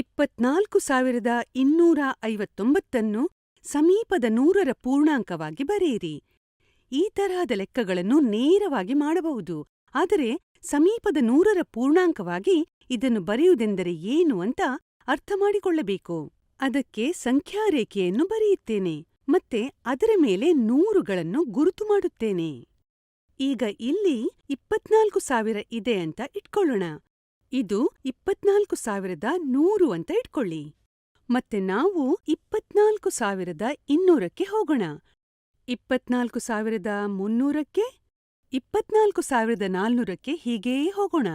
ಇಪ್ಪತ್ನಾಲ್ಕು ಸಾವಿರದ ಇನ್ನೂರ ಐವತ್ತೊಂಬತ್ತನ್ನು ಸಮೀಪದ ನೂರರ ಪೂರ್ಣಾಂಕವಾಗಿ ಬರೆಯಿರಿ. ಈ ತರಹದ ಲೆಕ್ಕಗಳನ್ನು ನೇರವಾಗಿ ಮಾಡಬಹುದು. ಆದರೆ ಸಮೀಪದ ನೂರರ ಪೂರ್ಣಾಂಕವಾಗಿ ಇದನ್ನು ಬರೆಯುವುದೆಂದರೆ ಏನು ಅಂತ ಅರ್ಥಮಾಡಿಕೊಳ್ಳಬೇಕು. ಅದಕ್ಕೆ ಸಂಖ್ಯಾರೇಖೆಯನ್ನು ಬರೆಯುತ್ತೇನೆ. ಮತ್ತೆ ಅದರ ಮೇಲೆ ನೂರುಗಳನ್ನು ಗುರುತು ಮಾಡುತ್ತೇನೆ. ಈಗ ಇಲ್ಲಿ ಇಪ್ಪತ್ನಾಲ್ಕು ಸಾವಿರ ಇದೆ ಅಂತ ಇಟ್ಕೊಳ್ಳೋಣ. ಇದು ಇಪ್ಪತ್ನಾಲ್ಕು ಸಾವಿರದ ನೂರು ಅಂತ ಇಟ್ಕೊಳ್ಳಿ. ಮತ್ತೆ ನಾವು ಇಪ್ಪತ್ನಾಲ್ಕು ಸಾವಿರದ ಇನ್ನೂರಕ್ಕೆ ಹೋಗೋಣ. ಇಪ್ಪತ್ನಾಲ್ಕು ಸಾವಿರದ ಮುನ್ನೂರಕ್ಕೆ, ಇಪ್ಪತ್ನಾಲ್ಕು ಸಾವಿರದ ನಾಲ್ನೂರಕ್ಕೆ ಹೀಗೇ ಹೋಗೋಣ.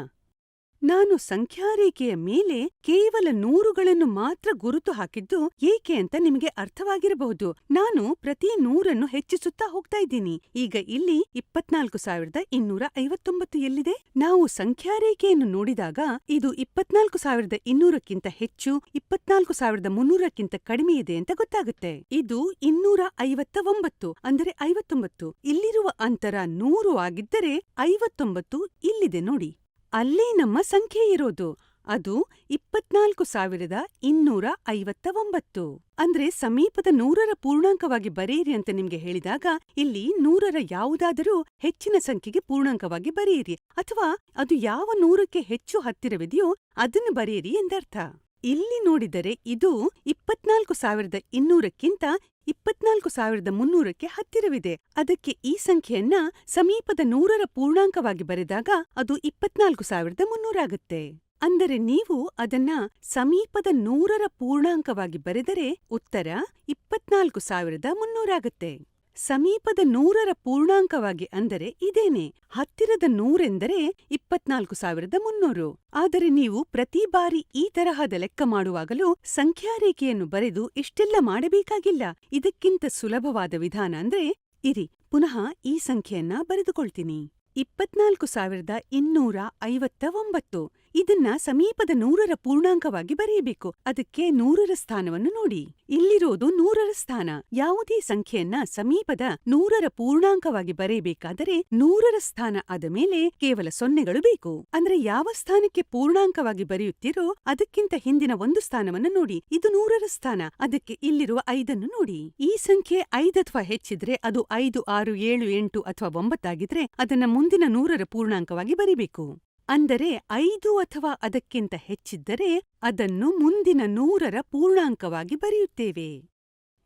ನಾನು ಸಂಖ್ಯಾರೇಖೆಯ ಮೇಲೆ ಕೇವಲ ನೂರುಗಳನ್ನು ಮಾತ್ರ ಗುರುತು ಹಾಕಿದ್ದು ಏಕೆ ಅಂತ ನಿಮಗೆ ಅರ್ಥವಾಗಿರಬಹುದು. ನಾನು ಪ್ರತಿ ನೂರನ್ನು ಹೆಚ್ಚಿಸುತ್ತಾ ಹೋಗ್ತಾ ಇದ್ದೀನಿ. ಈಗ ಇಲ್ಲಿ ಇಪ್ಪತ್ನಾಲ್ಕು ಸಾವಿರದ ಇನ್ನೂರ ಐವತ್ತೊಂಬತ್ತು ಎಲ್ಲಿದೆ? ನಾವು ಸಂಖ್ಯಾರೇಖೆಯನ್ನು ನೋಡಿದಾಗ ಇದು ಇಪ್ಪತ್ನಾಲ್ಕು ಸಾವಿರದ ಇನ್ನೂರಕ್ಕಿಂತ ಹೆಚ್ಚು, ಇಪ್ಪತ್ನಾಲ್ಕು ಸಾವಿರದ ಮುನ್ನೂರಕ್ಕಿಂತ ಕಡಿಮೆ ಇದೆ ಅಂತ ಗೊತ್ತಾಗುತ್ತೆ. ಇದು ಇನ್ನೂರ ಐವತ್ತ ಒಂಬತ್ತು ಅಂದರೆ ಐವತ್ತೊಂಬತ್ತು. ಇಲ್ಲಿರುವ ಅಂತರ ನೂರು ಆಗಿದ್ದರೆ ಐವತ್ತೊಂಬತ್ತು ಇಲ್ಲಿದೆ ನೋಡಿ. ಅಲ್ಲೇ ನಮ್ಮ ಸಂಖ್ಯೆ ಇರೋದು. ಅದು ಇಪ್ಪತ್ನಾಲ್ಕು ಸಾವಿರದ ಇನ್ನೂರ ಐವತ್ತ ಒಂಬತ್ತು ಅಂದ್ರೆ ಸಮೀಪದ ನೂರರ ಪೂರ್ಣಾಂಕವಾಗಿ ಬರೆಯಿರಿ ಅಂತ ನಿಮ್ಗೆ ಹೇಳಿದಾಗ ಇಲ್ಲಿ ನೂರರ ಯಾವುದಾದರೂ ಹೆಚ್ಚಿನ ಸಂಖ್ಯೆಗೆ ಪೂರ್ಣಾಂಕವಾಗಿ ಬರೆಯಿರಿ. ಅಥವಾ ಅದು ಯಾವ ನೂರಕ್ಕೆ ಹೆಚ್ಚು ಹತ್ತಿರವಿದೆಯೋ ಅದನ್ನು ಬರೆಯಿರಿ ಎಂದರ್ಥ. ಇಲ್ಲಿ ನೋಡಿದರೆ ಇದು ಇಪ್ಪತ್ನಾಲ್ಕು ಸಾವಿರದ ಇನ್ನೂರಕ್ಕಿಂತ ಇಪ್ಪತ್ನಾಲ್ಕು ಸಾವಿರದ ಮುನ್ನೂರಕ್ಕೆ ಹತ್ತಿರವಿದೆ. ಅದಕ್ಕೆ ಈ ಸಂಖ್ಯೆಯನ್ನ ಸಮೀಪದ ನೂರರ ಪೂರ್ಣಾಂಕವಾಗಿ ಬರೆದಾಗ ಅದು ಇಪ್ಪತ್ನಾಲ್ಕು ಸಾವಿರದ ಮುನ್ನೂರಾಗುತ್ತೆ ಅಂದರೆ ನೀವು ಅದನ್ನ ಸಮೀಪದ ನೂರರ ಪೂರ್ಣಾಂಕವಾಗಿ ಬರೆದರೆ ಉತ್ತರ ಇಪ್ಪತ್ನಾಲ್ಕು ಸಾವಿರದ ಮುನ್ನೂರಾಗುತ್ತೆ ಸಮೀಪದ ನೂರರ ಪೂರ್ಣಾಂಕವಾಗಿ ಅಂದರೆ ಇದೇನೆ. ಹತ್ತಿರದ ನೂರೆಂದರೆ ಇಪ್ಪತ್ನಾಲ್ಕು ಸಾವಿರದ ಮುನ್ನೂರು. ಆದರೆ ನೀವು ಪ್ರತಿ ಬಾರಿ ಈ ತರಹದ ಲೆಕ್ಕ ಮಾಡುವಾಗಲೂ ಸಂಖ್ಯಾರೇಖೆಯನ್ನು ಬರೆದು ಇಷ್ಟೆಲ್ಲ ಮಾಡಬೇಕಾಗಿಲ್ಲ. ಇದಕ್ಕಿಂತ ಸುಲಭವಾದ ವಿಧಾನ ಅಂದ್ರೆ ಇರಿ, ಪುನಃ ಈ ಸಂಖ್ಯೆಯನ್ನ ಬರೆದುಕೊಳ್ತೀನಿ. ಇಪ್ಪತ್ನಾಲ್ಕು ಸಾವಿರದ ಇನ್ನೂರ ಐವತ್ತ ಒಂಬತ್ತು ಇದನ್ನ ಸಮೀಪದ ನೂರರ ಪೂರ್ಣಾಂಕವಾಗಿ ಬರೆಯಬೇಕು. ಅದಕ್ಕೆ ನೂರರ ಸ್ಥಾನವನ್ನು ನೋಡಿ. ಇಲ್ಲಿರೋದು ನೂರರ ಸ್ಥಾನ. ಯಾವುದೇ ಸಂಖ್ಯೆಯನ್ನ ಸಮೀಪದ ನೂರರ ಪೂರ್ಣಾಂಕವಾಗಿ ಬರೆಯಬೇಕಾದರೆ ನೂರರ ಸ್ಥಾನ ಆದ ಮೇಲೆ ಕೇವಲ ಸೊನ್ನೆಗಳು ಬೇಕು. ಅಂದ್ರೆ ಯಾವ ಸ್ಥಾನಕ್ಕೆ ಪೂರ್ಣಾಂಕವಾಗಿ ಬರೆಯುತ್ತೀರೋ ಅದಕ್ಕಿಂತ ಹಿಂದಿನ ಒಂದು ಸ್ಥಾನವನ್ನು ನೋಡಿ. ಇದು ನೂರರ ಸ್ಥಾನ. ಅದಕ್ಕೆ ಇಲ್ಲಿರುವ ಐದನ್ನು ನೋಡಿ. ಈ ಸಂಖ್ಯೆ ಐದಥವಾ ಹೆಚ್ಚಿದ್ರೆ ಅದು ಐದು, ಆರು, ಏಳು, ಎಂಟು ಅಥವಾ ಒಂಬತ್ತಾಗಿದ್ರೆ ಅದನ್ನ ಮುಂದಿನ ನೂರರ ಪೂರ್ಣಾಂಕವಾಗಿ ಬರಿಬೇಕು. ಅಂದರೆ ಐದು ಅಥವಾ ಅದಕ್ಕಿಂತ ಹೆಚ್ಚಿದ್ದರೆ ಅದನ್ನು ಮುಂದಿನ ನೂರರ ಪೂರ್ಣಾಂಕವಾಗಿ ಬರೆಯುತ್ತೇವೆ.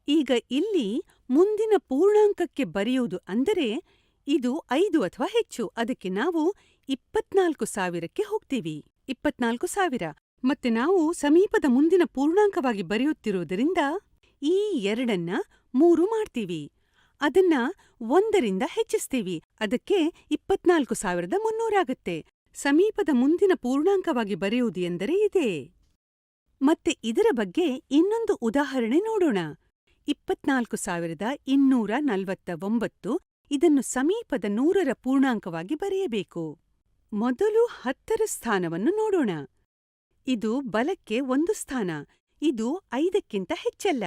ಈಗ ಇಲ್ಲಿ ಮುಂದಿನ ಪೂರ್ಣಾಂಕಕ್ಕೆ ಬರೆಯುವುದು ಅಂದರೆ ಇದು ಐದು ಅಥವಾ ಹೆಚ್ಚು, ಅದಕ್ಕೆ ನಾವು ಇಪ್ಪತ್ನಾಲ್ಕು ಸಾವಿರಕ್ಕೆ ಹೋಗ್ತೀವಿ. ಇಪ್ಪತ್ನಾಲ್ಕು ಸಾವಿರ. ಮತ್ತೆ ನಾವು ಸಮೀಪದ ಮುಂದಿನ ಪೂರ್ಣಾಂಕವಾಗಿ ಬರೆಯುತ್ತಿರುವುದರಿಂದ ಈ ಎರಡನ್ನ ಮೂರು ಮಾಡ್ತೀವಿ. ಅದನ್ನ ಒಂದರಿಂದ ಹೆಚ್ಚಿಸ್ತೀವಿ. ಅದಕ್ಕೆ ಇಪ್ಪತ್ನಾಲ್ಕು ಸಾವಿರದ ಮುನ್ನೂರಾಗುತ್ತೆ. ಸಮೀಪದ ಮುಂದಿನ ಪೂರ್ಣಾಂಕವಾಗಿ ಬರೆಯುವುದು ಎಂದರೆ ಇದೇ. ಮತ್ತೆ ಇದರ ಬಗ್ಗೆ ಇನ್ನೊಂದು ಉದಾಹರಣೆ ನೋಡೋಣ. ಇಪ್ಪತ್ನಾಲ್ಕು ಸಾವಿರದ ಇನ್ನೂರ ನಲವತ್ತ ಒಂಬತ್ತು ಇದನ್ನು ಸಮೀಪದ ನೂರರ ಪೂರ್ಣಾಂಕವಾಗಿ ಬರೆಯಬೇಕು. ಮೊದಲು ಹತ್ತರ ಸ್ಥಾನವನ್ನು ನೋಡೋಣ. ಇದು ಬಲಕ್ಕೆ ಒಂದು ಸ್ಥಾನ, ಇದು ಐದಕ್ಕಿಂತ ಹೆಚ್ಚಲ್ಲ.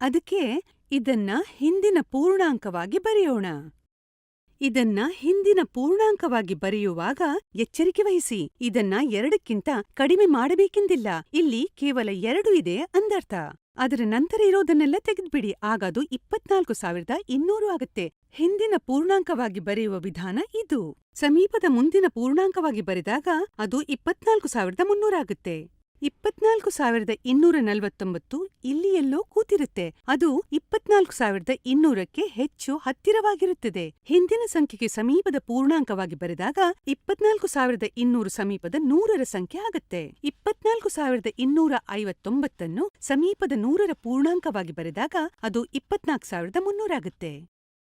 ಅದಕ್ಕೆ ಇದನ್ನ ಹಿಂದಿನ ಪೂರ್ಣಾಂಕವಾಗಿ ಬರೆಯೋಣ. ಇದನ್ನ ಹಿಂದಿನ ಪೂರ್ಣಾಂಕವಾಗಿ ಬರೆಯುವಾಗ ಎಚ್ಚರಿಕೆ ವಹಿಸಿ. ಇದನ್ನ ಎರಡಕ್ಕಿಂತ ಕಡಿಮೆ ಮಾಡಬೇಕೆಂದಿಲ್ಲ. ಇಲ್ಲಿ ಕೇವಲ ಎರಡು ಇದೆ ಅಂದರ್ಥ. ಅದರ ನಂತರ ಇರೋದನ್ನೆಲ್ಲ ತೆಗೆದ್ಬಿಡಿ. ಆಗ ಅದು ಇಪ್ಪತ್ನಾಲ್ಕು ಸಾವಿರದ ಇನ್ನೂರು ಆಗುತ್ತೆ. ಹಿಂದಿನ ಪೂರ್ಣಾಂಕವಾಗಿ ಬರೆಯುವ ವಿಧಾನ ಇದು. ಸಮೀಪದ ಮುಂದಿನ ಪೂರ್ಣಾಂಕವಾಗಿ ಬರೆದಾಗ ಅದು ಇಪ್ಪತ್ನಾಲ್ಕು ಸಾವಿರದ ಮುನ್ನೂರಾಗುತ್ತೆ ಇಪ್ಪತ್ನಾಲ್ಕು ಸಾವಿರದ ಇನ್ನೂರ ನಲವತ್ತೊಂಬತ್ತು ಇಲ್ಲಿ ಎಲ್ಲೋ ಕೂತಿರುತ್ತೆ. ಅದು ಇಪ್ಪತ್ನಾಲ್ಕು ಸಾವಿರದ ಇನ್ನೂರಕ್ಕೆ ಹೆಚ್ಚು ಹತ್ತಿರವಾಗಿರುತ್ತದೆ. ಹಿಂದಿನ ಸಂಖ್ಯೆಗೆ ಸಮೀಪದ ಪೂರ್ಣಾಂಕವಾಗಿ ಬರೆದಾಗ ಇಪ್ಪತ್ನಾಲ್ಕು ಸಾವಿರದ ಇನ್ನೂರು ಸಮೀಪದ ನೂರರ ಸಂಖ್ಯೆ ಆಗತ್ತೆ. ಇಪ್ಪತ್ನಾಲ್ಕು ಸಾವಿರದ ಇನ್ನೂರ ಐವತ್ತೊಂಬತ್ತನ್ನು ಸಮೀಪದ ನೂರರ ಪೂರ್ಣಾಂಕವಾಗಿ ಬರೆದಾಗ ಅದು ಇಪ್ಪತ್ನಾಲ್ಕು ಸಾವಿರದ ಮುನ್ನೂರಾಗುತ್ತೆ.